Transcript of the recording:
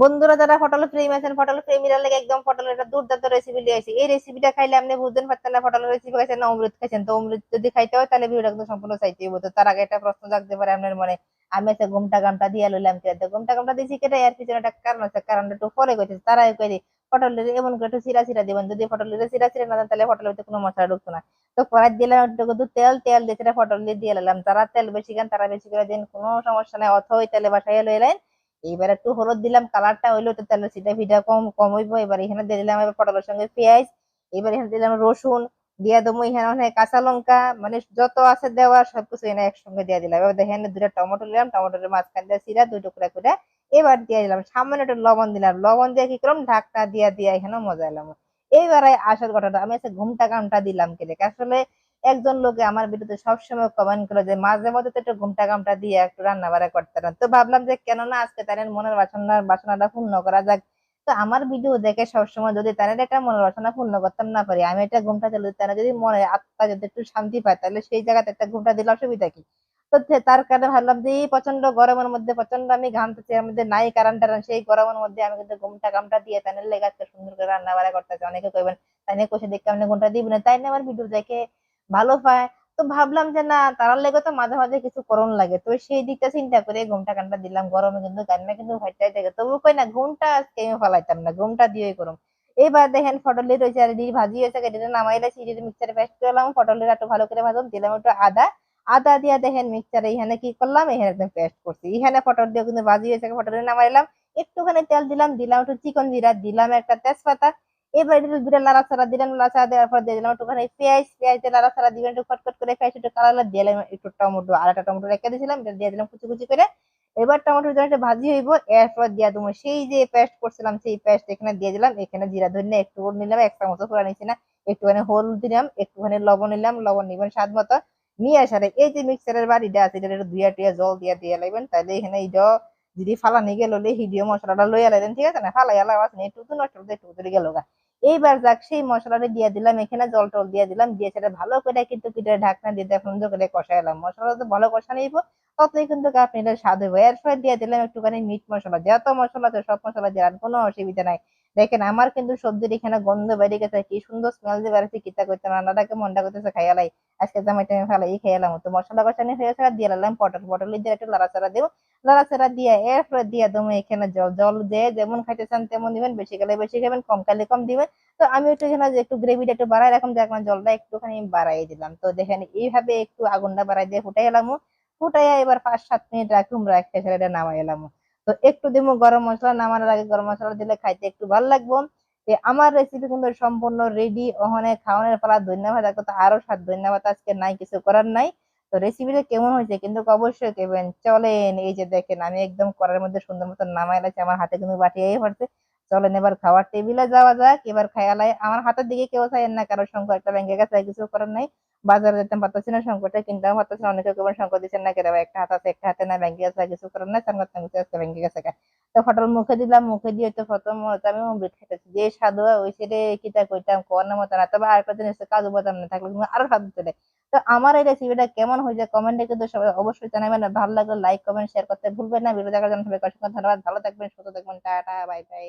বন্ধুরা যারা পটল ফ্রেম আছেন, পটল ফ্রেম এর লাগে একদম পটলের একটা দুর্দান্ত রেসিপি নিয়ে আসি। এই রেসিপিটা খাইলে আপনি বুঝতেন পারতেন না, পটলের রেসিপি খাইছেন না, অমৃত খাইছেন। তো অমৃত যদি খাইতে হয়, তাহলে ভিডিওটা একদম সম্পূর্ণ চাইতে হইব। তো তার আগে একটা প্রশ্ন জাগতে পারে আপনার মনে। আমি আছে ঘুমটা গামটা দিয়ে লইলাম কেটে ঘুমটা গামটা দিয়েছি কেটে, এর পিছনে একটা কারণ আছে। কারণটা একটু পরে কইছে তারা কই পটলের এমন করে একটু সিরা সিরা দিবেন। যদি পটলের সিরা সিরা না দেন, তাহলে পটলের ভিতরে কোনো মশলা ঢুকতো না। তো কড়াই দিলাম একটু একটু তেল তেল দিয়ে সেটা পটল দিয়ে দিয়ে নিলাম তারা তেল বেশি খান, তারা বেশি করে দিন, কোনো সমস্যা নাই। অথবা তেলে বাসায় লইলেন এইবার একটু হলুদ দিলাম কালারটা হইল তো তাহলে সেটা ভিটা কম কম হইবো। এবার এখানে দিয়ে দিলাম এবার পটলের সঙ্গে পেঁয়াজ, এবার এখানে দিলাম রসুন, দিয়া দেবো এখানে অনেক কাঁচা লঙ্কা মানে যত আছে দেওয়া সবকিছু এনে একসঙ্গে দিয়ে দিলাম। এবার দেখেন দুটা টমেটো নিলাম, টমেটোর মাঝখান দিয়ে সিরা দুই টুকরা করে এবার দিয়ে দিলাম, সামান্য একটু লবণ দিলাম। লবণ দিয়ে কি করলাম? ঢাকনা দিয়া দিয়া এখানে মজা এলাম এইবারে আসল কথাটা, আমি আছে ঘুমটা কামটা দিলাম কেটে আসলে একজন লোকে আমার ভিডিওতে সবসময় কমেন্ট করে যে, মাঝে মধ্যে তো একটু ঘুমটা কামটা দিয়ে একটু রান্না বাড়া করতে পারেন তো ভাবলাম যে কেননা আজকে তাদের মনের বাসনা, বাসনাটা পূর্ণ করা যাক। তো আমার ভিডিও দেখে সবসময় যদি তাদের একটা মনের বাসনা পূর্ণ করতাম না পারি, আমি একটা ঘুমটা চালু তারা যদি মনে আত্মা যদি একটু শান্তি পায়, তাহলে সেই জায়গাতে একটা ঘুমটা দিলে অসুবিধা কি? তো তার কারণে ভাবলাম যে, এই প্রচণ্ড গরমের মধ্যে প্রচণ্ড আমি ঘামতেছি, এর মধ্যে নাই কারণ টারণ, সেই গরমের মধ্যে আমি কিন্তু ঘুমটা কামটা দিয়ে তাদের লেগে সুন্দর করে রান্না বাড়া করতেছি অনেকে কইবেন, তাই নিয়ে কষে দেখতে আমি ঘুমটা দিব না? তাই না আমার ভিডিও দেখে ভালো পায় তো ভাবলাম যে না, তারার লেগে তো মাঝে মাঝে কিছু করণ লাগে। তো সেই দিকটা চিন্তা করে ঘুমটা কানটা দিলাম। গরমে কিন্তু গান্না কিন্তু ভাইটাই থাকে। তবু কই না, ঘুমটা আজকে আমি ফেলাইতাম না। ঘুমটা দিয়ে করুম। এবার দেখেন পটলের রয়েছে আর ডিম ভাজি হয়েছে। কেটে নামাইলে সিঁড়ির মিক্সারে পেস্ট করলাম পটলের একটু ভালো করে ভাজলাম দিলাম একটু আদা। আদা দিয়া দেখেন মিক্সারে এখানে কি করলাম? এখানে একদম পেস্ট করছি। এখানে ফটল দিয়ে কিন্তু ভাজি হয়েছে। পটলের নামাইলাম একটুখানি তেল দিলাম দিলাম একটু চিকন জিরা, দিলাম একটা তেজপাতা। এবার এটা দুটো লাড়াচাড়া দিলাম, লাড়াচাড়া দেওয়ার পর দিয়ে দিলাম একটুখানি পেঁয়াজ পেঁয়াজ দিয়ে দিবেন একটু কটকট করে পেঁয়াজ, একটু দিলাম, একটু টমেটো একটা টমেটো রেখে দিয়েছিলাম, এটা দিয়ে দিলাম কুচি কুচি করে। এবার টমেটো একটু ভাজি হইব, এরপর দিয়া সেই যে পেস্ট করছিলাম, সেই পেস্ট এখানে দিয়ে দিলাম, এখানে জিরা ধরে একটু নিলাম, এক নিচ্ছি না, একটুখানি হলুদ দিলাম, একটুখানি লবণ নিলাম, লবণ নিবেন স্বাদ মতো। নিয়ে আসারে এই যে মিক্সারের বাড়িটা আছে, এটা দুইয়া টুইয়া জল দিয়া দিয়ে লাগবেন তাহলে এখানে এইটা যদি ফালানি গেল হিডিও মশলাটা লইয়া লাইলেন ঠিক আছে না? ফালাই আলা আছে একটু নষ্ট একটু গেল গা। এইবার যাক, সেই মশলাটা দিয়ে দিলাম, এখানে জল টল দিয়ে দিলাম, দিয়ে সেটা ভালো করে কিন্তু পিঠে ঢাকনা দিয়ে সুন্দর করে কষাইলাম। মশলা তো ভালো কষা নিব ততই কিন্তু আপনি এটা স্বাদ হইব। সময় দিয়ে দিলাম একটুখানি মিট মশলা। যত মশলা আছে, সব মশলা দেওয়ার কোনো অসুবিধা নাই। দেখেন, আমার কিন্তু সবজির এখানে গন্ধ বেড়ে গেছে, কি সুন্দর স্মেল দিয়ে বেড়েছে কিতা করতে রান্নাটাকে মনটা করতেছে খাইয়ালাই আজকে জামাই টাইমে ফেলাই খাইয়ালাম তো মশলা কষানি হয়ে গেছে, দিয়ে দিলাম পটল। পটল দিয়ে একটু লাড়াচাড়া দেবো লাড়াচাড়া দিয়ে এরপরে দিয়ে দেবো এখানে জল। জল দিয়ে যেমন খাইতে চান তেমন দিবেন, বেশি খেলে বেশি খাবেন, কম খাইলে কম দিবেন। তো আমি একটু এখানে যে একটু গ্রেভিটা একটু বাড়াই রাখলাম দেখলাম জলটা একটুখানি বাড়াই দিলাম। তো দেখেন এইভাবে একটু আগুনটা বাড়াই দিয়ে ফুটাই এলাম। ফুটাইয়া এবার পাঁচ সাত মিনিট রাখুম রাখতে সেটা নামাই এলাম। তো একটু দিব গরম মশলা, নামানোর আগে গরম মশলা দিলে খাইতে একটু ভালো লাগবো। যে আমার রেসিপি কিন্তু সম্পূর্ণ রেডি ওখানে খাওয়ানোর পালা ধন্যবাদ তো আরও সাত ধন্যবাদ, আজকে নাই, কিছু করার নাই। তো রেসিপিটা কেমন হয়েছে কিন্তু অবশ্যই কেবেন, চলেন, এই যে দেখেন, আমি একদম করার মধ্যে সুন্দর মতো নামাই লাগছে আমার হাতে কিন্তু বাটিয়ে পড়ছে। চলেন, এবার খাওয়ার টেবিলে যাওয়া যাক, এবার খায়ালাই আমার হাতের দিকে কেউ চাইেন না, কারও সংখ্যা একটা ব্যাংকে গেছে কিছু করার নাই। বাজারে যেতাম পারতেছি না সংকটটা কিনতেও পারতেছি না, অনেকে কেমন সংকট দিচ্ছেন না কেন একটা হাত আছে, একটা হাতে না ব্যাংকে গেছে কিছু করার নাই করতাম কিছু আজকে ব্যাংকে গেছে। তো ফটল মুখে দিলাম, মুখে দিয়ে তো আমি অমৃত যে সাধু ওই ছেলে কিতা কইতাম, কোয়ার মতো না। তবে আর কদিন এসে কাজু বাদাম না থাকলে আরও সাধু চলে তো আমার এই রেসিপিটা কেমন হয়েছে কমেন্টে কিন্তু সবাই অবশ্যই জানাবেন। ভালো লাগলে লাইক কমেন্ট শেয়ার করতে ভুলবেন না। ভিডিও দেখার জন্য অসংখ্য ধন্যবাদ। ভালো থাকবেন, সুস্থ থাকবেন, টাটা বাই বাই